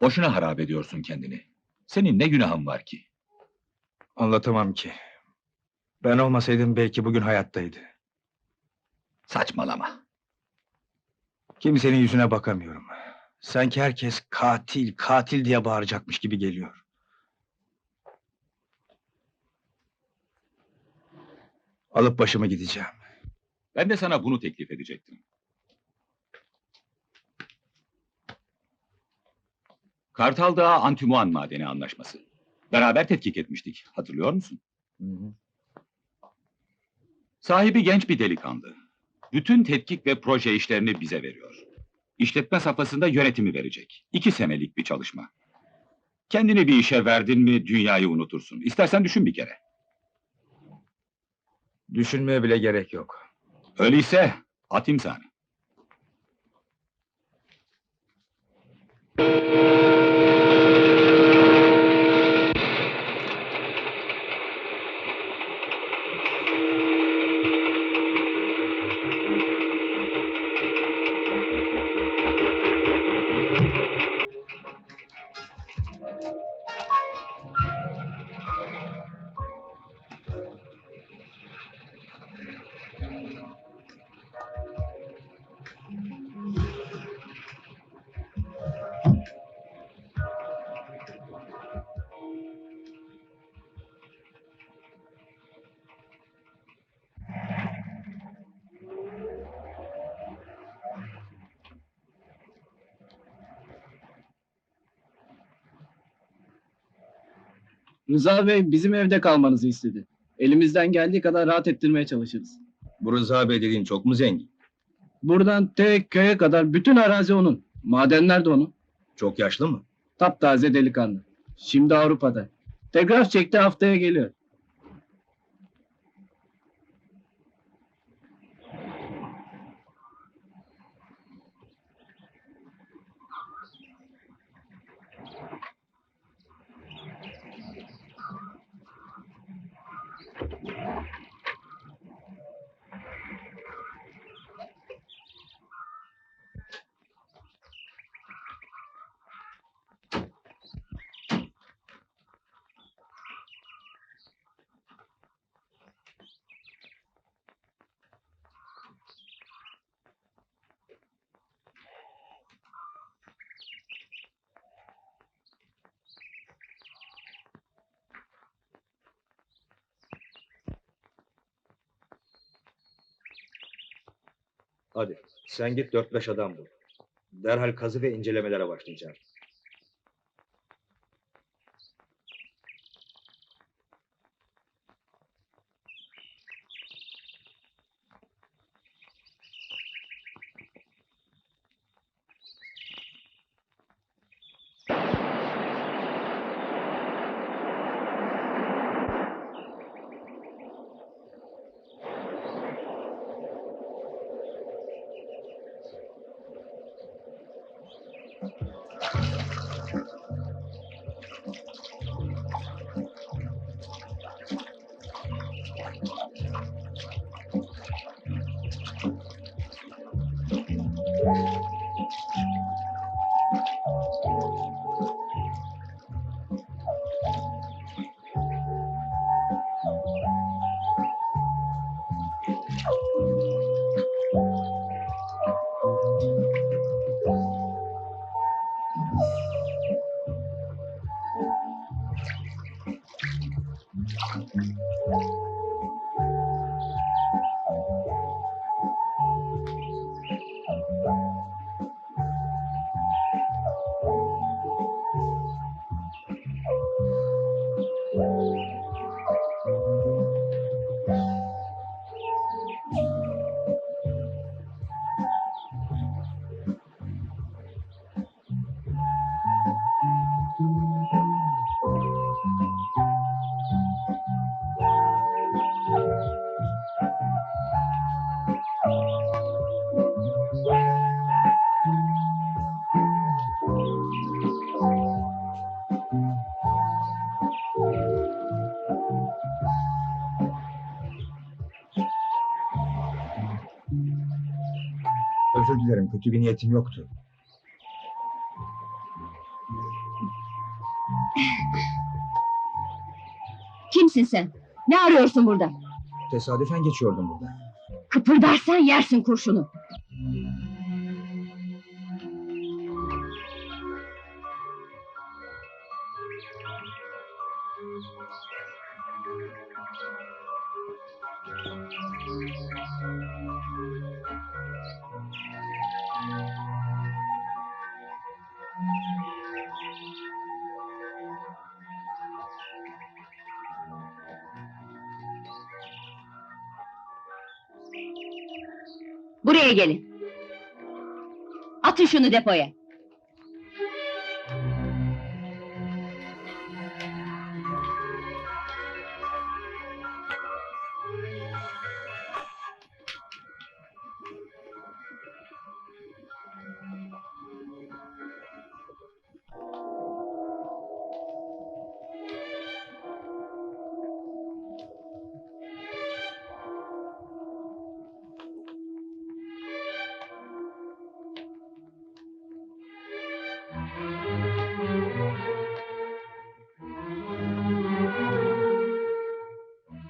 Boşuna harap ediyorsun kendini. Senin ne günahın var ki? Anlatamam ki. Ben olmasaydım belki bugün hayattaydı. Saçmalama. Kimsenin yüzüne bakamıyorum. Sanki herkes katil, katil diye bağıracakmış gibi geliyor. Alıp başımı gideceğim. Ben de sana bunu teklif edecektim. Kartal Dağı Antimoan Madeni Anlaşması. Beraber tetkik etmiştik, hatırlıyor musun? Sahibi genç bir delikanlı. Bütün tetkik ve proje işlerini bize veriyor. İşletme safhasında yönetimi verecek. İki senelik bir çalışma. Kendini bir işe verdin mi dünyayı unutursun. İstersen düşün bir kere. Düşünmeye bile gerek yok. Öyleyse at imzanı. Rıza Bey bizim evde kalmanızı istedi. Elimizden geldiği kadar rahat ettirmeye çalışırız. Bu Rıza Bey dediğin çok mu zengin? Buradan tek köye kadar bütün arazi onun. Madenler de onun. Çok yaşlı mı? Taptaze delikanlı. Şimdi Avrupa'da. Tekrar çekti haftaya geliyor. Hadi sen git dört beş adam bul. Derhal kazı ve incelemelere başlayacağım. Benim kötü bir niyetim yoktu. Kimsin sen? Ne arıyorsun burada? Tesadüfen geçiyordum burada. Kıpırdarsan yersin kurşunu. Buraya gelin. Atın şunu depoya.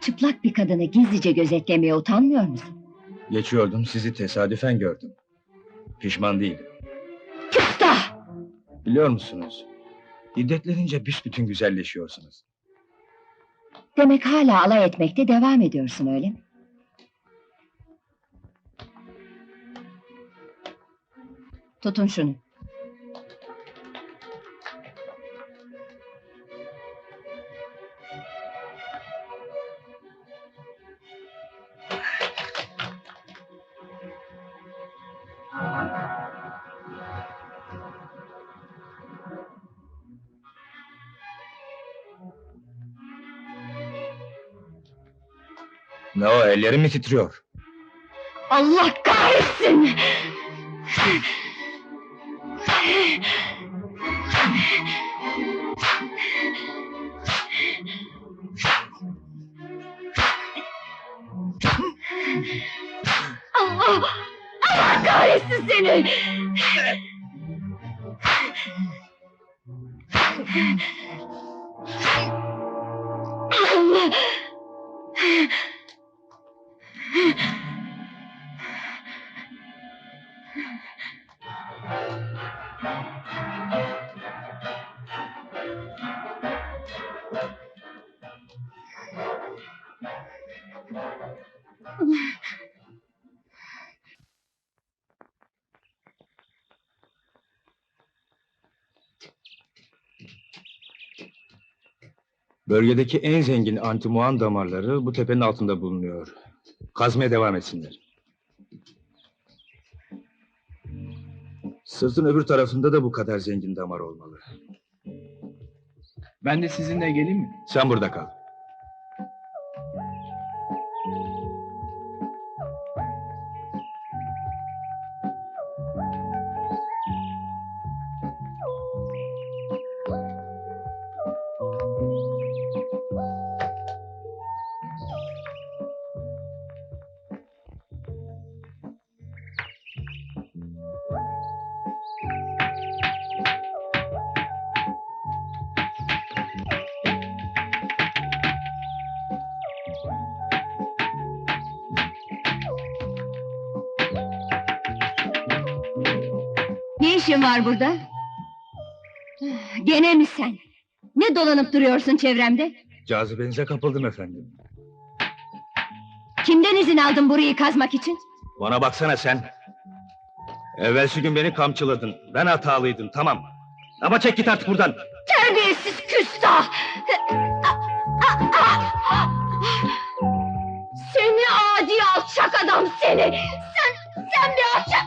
Çıplak bir kadını gizlice gözetlemeye utanmıyor musun? Geçiyordum sizi tesadüfen gördüm. Pişman değilim. Küstah! Biliyor musunuz? İddetlerince büsbütün güzelleşiyorsunuz. Demek hala alay etmekte devam ediyorsun öyle mi? Tutun şunu. Ne o ellerim mi titriyor? Allah kahretsin! Allah! Allah kahretsin seni! Bölgedeki en zengin antimuan damarları bu tepenin altında bulunuyor. Kazmaya devam etsinler. Sırtın öbür tarafında da bu kadar zengin damar olmalı. Ben de sizinle geleyim mi? Sen burada kal. İşin var burada? Gene mi sen? Ne dolanıp duruyorsun çevremde? Cazibenize kapıldım efendim. Kimden izin aldın burayı kazmak için? Bana baksana sen. Evvelsi gün beni kamçıladın. Ben hatalıydım tamam. Ama çek git artık buradan. Terbiyesiz küstah! Seni adi alçak adam seni! Sen, sen bir alçak!